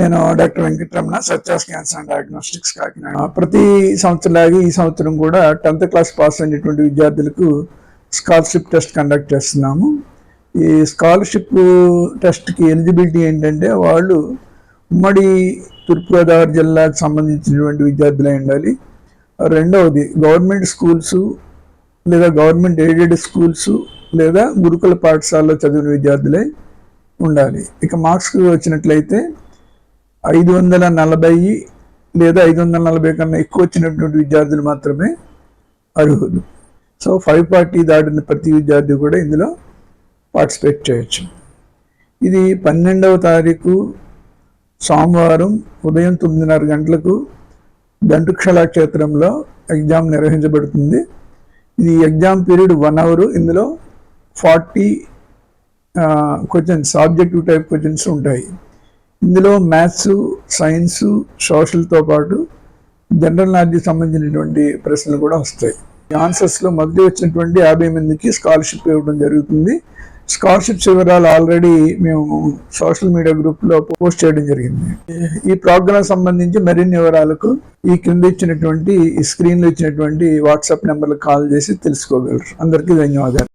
నేను doctor Venkataramana Satya's cancer and diagnostics Kakinada. ప్రతి సంవత్సరంలాగే ఈ సంవత్సరం కూడా టెన్త్ క్లాస్ పాస్ అయినటువంటి విద్యార్థులకు స్కాలర్షిప్ టెస్ట్ కండక్ట్ చేస్తున్నాము. ఈ స్కాలర్షిప్ టెస్ట్కి ఎలిజిబిలిటీ ఏంటంటే వాళ్ళు ఉమ్మడి తూర్పుగోదావరి జిల్లాకు సంబంధించినటువంటి విద్యార్థులై ఉండాలి. రెండవది గవర్నమెంట్ స్కూల్స్ లేదా గవర్నమెంట్ ఎయిడెడ్ స్కూల్స్ లేదా గురుకుల పాఠశాలలో చదివిన విద్యార్థులై ఉండాలి. ఇక మార్క్స్కి వచ్చినట్లయితే ఐదు వందల నలభై లేదా ఐదు వందల నలభై కన్నా ఎక్కువ వచ్చినటువంటి విద్యార్థులు మాత్రమే అర్హులు. సో ఫైవ్ పార్టీ దాటిన ప్రతి విద్యార్థి కూడా ఇందులో పార్టిసిపేట్ చేయొచ్చు. ఇది పన్నెండవ తారీఖు సోమవారం ఉదయం తొమ్మిదిన్నర గంటలకు దంటు కళాక్షేత్రంలో ఎగ్జామ్ నిర్వహించబడుతుంది. ఇది ఎగ్జామ్ పీరియడ్ వన్ అవర్ ఇందులో forty questions objective type questions ఉంటాయి. ఇందులో మ్యాథ్స్ సైన్స్ సోషల్తో పాటు జనరల్ నాలెడ్జ్ సంబంధించినటువంటి ప్రశ్నలు కూడా వస్తాయి. ఆన్సర్స్లో మొదటి వచ్చినటువంటి యాభై మందికి స్కాలర్షిప్ ఇవ్వడం జరుగుతుంది. స్కాలర్షిప్స్ వివరాలు ఆల్రెడీ మేము సోషల్ మీడియా గ్రూప్లో పోస్ట్ చేయడం జరిగింది. ఈ ప్రోగ్రామ్ సంబంధించి మరిన్ని వివరాలకు ఈ క్రింద ఇచ్చినటువంటి ఈ స్క్రీన్లో ఇచ్చినటువంటి వాట్సాప్ నెంబర్లకు కాల్ చేసి తెలుసుకోగలరు. అందరికీ ధన్యవాదాలు.